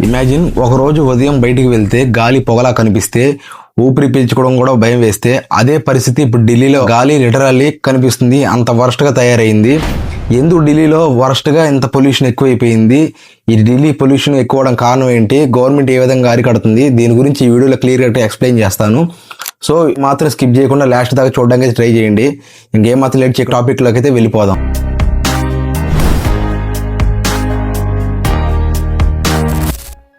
Imagine ఒకరోజు ఉదయం బయటికి వెళ్తే గాలి పొగలా కనిపిస్తే ఊపిరి పీల్చుకోవడం కూడా భయం వేస్తే అదే పరిస్థితి ఇప్పుడు ఢిల్లీలో గాలి లిటరల్లీ కనిపిస్తుంది అంత వరస్ట్గా తయారైంది. ఎందుకు ఢిల్లీలో వరస్ట్గా ఇంత పొల్యూషన్ ఎక్కువైపోయింది? ఈ ఢిల్లీ పొల్యూషన్ ఎక్కువ కారణం ఏంటి? గవర్నమెంట్ ఏ విధంగా అరికడుతుంది? దీని గురించి ఈ వీడియోలో క్లియర్గా ఎక్స్ప్లెయిన్ చేస్తాను. సో మాత్రం స్కిప్ చేయకుండా లాస్ట్ దాకా చూడడానికి ట్రై చేయండి. ఇంకేం మాత్రం లేట్ చేయ టాపిక్లోకి అయితే వెళ్ళిపోదాం.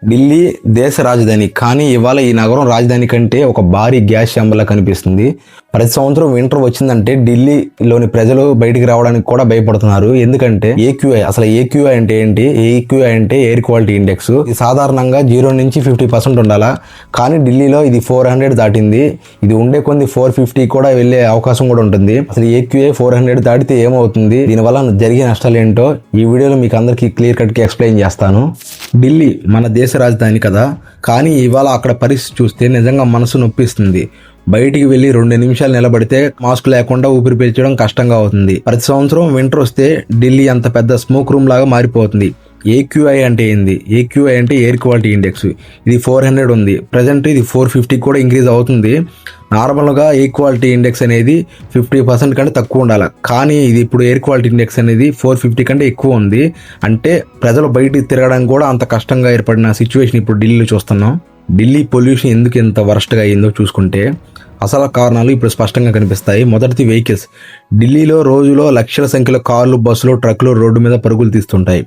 ఢిల్లీ దేశ రాజధాని. కానీ ఇవాళ ఈ నగరం రాజధాని కంటే ఒక భారీ గ్యాస్ ఛాంబర్లా కనిపిస్తుంది. ప్రతి సంవత్సరం వింటర్ వచ్చిందంటే ఢిల్లీలోని ప్రజలు బయటికి రావడానికి కూడా భయపడుతున్నారు. ఎందుకంటే ఏక్యూఐ అసలు ఏక్యూఐ అంటే ఏంటి? ఏక్యూఐ అంటే ఎయిర్ క్వాలిటీ ఇండెక్స్ సాధారణంగా జీరో నుంచి ఫిఫ్టీ పర్సెంట్ ఉండాలా? కానీ ఢిల్లీలో ఇది ఫోర్ హండ్రెడ్ దాటింది. ఇది ఉండే కొన్ని ఫోర్ ఫిఫ్టీ కూడా వెళ్ళే అవకాశం కూడా ఉంటుంది. అసలు ఏక్యూఐ ఫోర్ హండ్రెడ్ దాటితే ఏమవుతుంది? దీనివల్ల జరిగే నష్టాలు ఏంటో ఈ వీడియోలో మీకు అందరికీ క్లియర్ కట్గా ఎక్స్ప్లెయిన్ చేస్తాను. ఢిల్లీ మన దేశ రాజధాని కదా. కానీ ఇవాళ అక్కడ పరిస్థితి చూస్తే నిజంగా మనసు నొప్పిస్తుంది. బయటికి వెళ్ళి రెండు నిమిషాలు నిలబడితే మాస్క్ లేకుండా ఊపిరి పీల్చడం కష్టంగా అవుతుంది. ప్రతి సంవత్సరం వింటర్ వస్తే ఢిల్లీ అంత పెద్ద స్మోక్ రూమ్ లాగా మారిపోతుంది. ఏక్యూఐ అంటే ఏంది? ఏక్యూఐ అంటే ఎయిర్ క్వాలిటీ ఇండెక్స్. ఇది ఫోర్ హండ్రెడ్ ఉంది. ప్రజెంట్ ఇది ఫోర్ ఫిఫ్టీ కూడా ఇంక్రీజ్ అవుతుంది. నార్మల్గా ఎయిర్ క్వాలిటీ ఇండెక్స్ అనేది ఫిఫ్టీ పర్సెంట్ కంటే తక్కువ ఉండాలి. కానీ ఇది ఇప్పుడు ఎయిర్ క్వాలిటీ ఇండెక్స్ అనేది ఫోర్ ఫిఫ్టీ కంటే ఎక్కువ ఉంది. అంటే ప్రజలు బయటికి తిరగడానికి కూడా అంత కష్టంగా ఏర్పడిన సిచ్యువేషన్ ఇప్పుడు ఢిల్లీలో చూస్తున్నాం. ఢిల్లీ పొల్యూషన్ ఎందుకు ఇంత వరస్ట్గా అయిందో చూసుకుంటే అసలు కారణాలు ఇప్పుడు స్పష్టంగా కనిపిస్తాయి. మొదటిది వెహికల్స్. ఢిల్లీలో రోజులో లక్షల సంఖ్యలో కార్లు బస్సులు ట్రక్కులు రోడ్డు మీద పరుగులు తీస్తుంటాయి.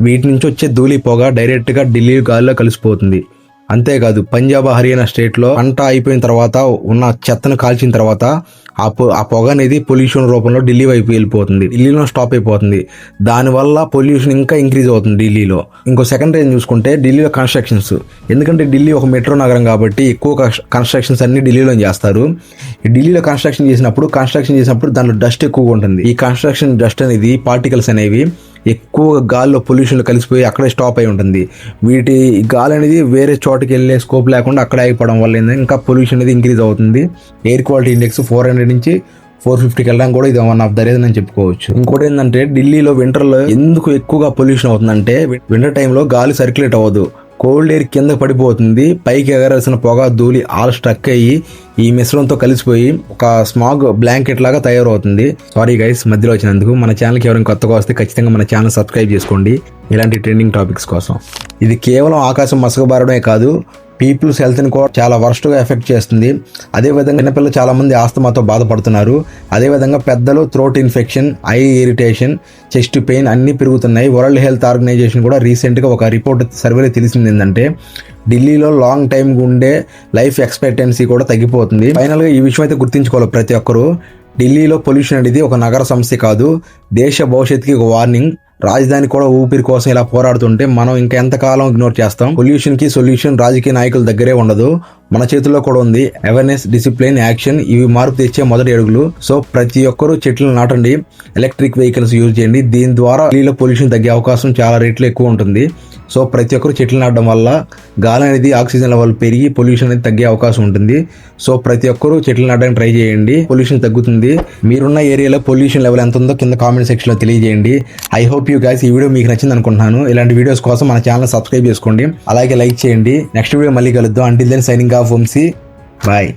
వీటి నుంచి వచ్చే ధూళి పొగ డైరెక్ట్గా ఢిల్లీ గాలిలో కలిసిపోతుంది. అంతేకాదు పంజాబ్ హర్యానా స్టేట్లో పంట అయిపోయిన తర్వాత ఉన్న చెత్తను కాల్చిన తర్వాత ఆ పొ ఆ పొగ అనేది పొల్యూషన్ రూపంలో ఢిల్లీ వైపు వెళ్ళిపోతుంది. ఢిల్లీలో స్టాప్ అయిపోతుంది. దానివల్ల పొల్యూషన్ ఇంకా ఇంక్రీజ్ అవుతుంది ఢిల్లీలో. ఇంకో సెకండ్ రేంజ్ చూసుకుంటే ఢిల్లీలో కన్స్ట్రక్షన్స్. ఎందుకంటే ఢిల్లీ ఒక మెట్రో నగరం కాబట్టి ఎక్కువ కన్స్ట్రక్షన్స్ అన్ని ఢిల్లీలో చేస్తారు. ఈ ఢిల్లీలో కన్స్ట్రక్షన్ చేసినప్పుడు కన్స్ట్రక్షన్ చేసినప్పుడు దాంట్లో డస్ట్ ఎక్కువగా ఉంటుంది. ఈ కన్స్ట్రక్షన్ డస్ట్ అనేది పార్టికల్స్ అనేవి ఎక్కువ గాల్లో పొల్యూషన్ కలిసిపోయి అక్కడే స్టాప్ అయి ఉంటుంది. వీటి గాలి అనేది వేరే చోటుకి వెళ్ళే స్కోప్ లేకుండా అక్కడ ఆగిపోవడం వల్ల ఏంటంటే ఇంకా పొల్యూషన్ అనేది ఇంక్రీజ్ అవుతుంది. Air quality index four hundred నుంచి ఫోర్ ఫిఫ్టీకి వెళ్ళడం కూడా ఇది వన్ ఆఫ్ ద రీజన్ అని చెప్పుకోవచ్చు. ఇంకోటి ఏంటంటే ఢిల్లీలో వింటర్లో ఎందుకు ఎక్కువగా పొల్యూషన్ అవుతుందంటే వింటర్ టైంలో గాలి సర్క్యులేట్ అవ్వదు. కోల్డ్ ఎయిర్ కింద పడిపోతుంది. పైకి ఎగరాల్సిన పొగ ధూళి ఆల్ స్ట్రక్ అయ్యి ఈ మిశ్రమంతో కలిసిపోయి ఒక స్మాగ్ బ్లాంకెట్ లాగా తయారవుతుంది. సారీ గైస్ మధ్యలో వచ్చినందుకు మన ఛానల్కి ఎవరైనా కొత్తగా వస్తే ఖచ్చితంగా మన ఛానల్ సబ్స్క్రైబ్ చేసుకోండి. ఇలాంటి ట్రెండింగ్ టాపిక్స్ కోసం. ఇది కేవలం ఆకాశం మసకబారడమే కాదు పీపుల్స్ హెల్త్ని కూడా చాలా వరస్ట్గా ఎఫెక్ట్ చేస్తుంది. అదేవిధంగా చిన్నపిల్లలు చాలామంది ఆస్తమాతో బాధపడుతున్నారు. అదేవిధంగా పెద్దలు throat infection eye irritation chest pain అన్నీ పెరుగుతున్నాయి. వరల్డ్ హెల్త్ ఆర్గనైజేషన్ కూడా రీసెంట్గా ఒక రిపోర్ట్ సర్వేలో తెలిసింది ఏంటంటే ఢిల్లీలో లాంగ్ టైం ఉండే లైఫ్ ఎక్స్పెక్టెన్సీ కూడా తగ్గిపోతుంది. ఫైనల్గా ఈ విషయం అయితే గుర్తించుకోవాలి ప్రతి ఒక్కరూ. ఢిల్లీలో పొల్యూషన్ అనేది ఒక నగర సమస్య కాదు. దేశ భవిష్యత్తుకి ఒక వార్నింగ్ రాజధాని కూడా ఊపిరి కోసం ఇలా పోరాడుతుంటే మనం ఇంకా ఎంతకాలం ఇగ్నోర్ చేస్తాం? పొల్యూషన్కి సొల్యూషన్ రాజకీయ నాయకుల దగ్గరే ఉండదు. మన చేతుల్లో కూడా ఉంది. అవేర్నెస్ డిసిప్లిన్ యాక్షన్ ఇవి మార్పు తెచ్చే మొదటి అడుగులు. సో ప్రతి ఒక్కరూ చెట్లు నాటండి. ఎలక్ట్రిక్ వెహికల్స్ యూజ్ చేయండి. దీని ద్వారా ఢిల్లీలో పొల్యూషన్ తగ్గే అవకాశం చాలా రేట్లు ఎక్కువ ఉంటుంది. సో ప్రతి ఒక్కరు చెట్లు నాటడం వల్ల గాలి అనేది ఆక్సిజన్ లెవెల్ పెరిగి పొల్యూషన్ అనేది తగ్గే అవకాశం ఉంటుంది. సో ప్రతి ఒక్కరూ చెట్లు నాటడానికి ట్రై చేయండి. పొల్యూషన్ తగ్గుతుంది. మీరున్న ఏరియాలో పొల్యూషన్ లెవెల్ ఎంత ఉందో కింద కామెంట్ సెక్షన్లో తెలియజేయండి. ఐ హోప్ యూ గైస్ ఈ వీడియో మీకు నచ్చింది అనుకుంటున్నాను. ఇలాంటి వీడియోస్ కోసం మన ఛానల్ సబ్స్క్రైబ్ చేసుకోండి. అలాగే లైక్ చేయండి. నెక్స్ట్ వీడియో మళ్ళీ కలుద్దాం. Until then signing off Vamsi bye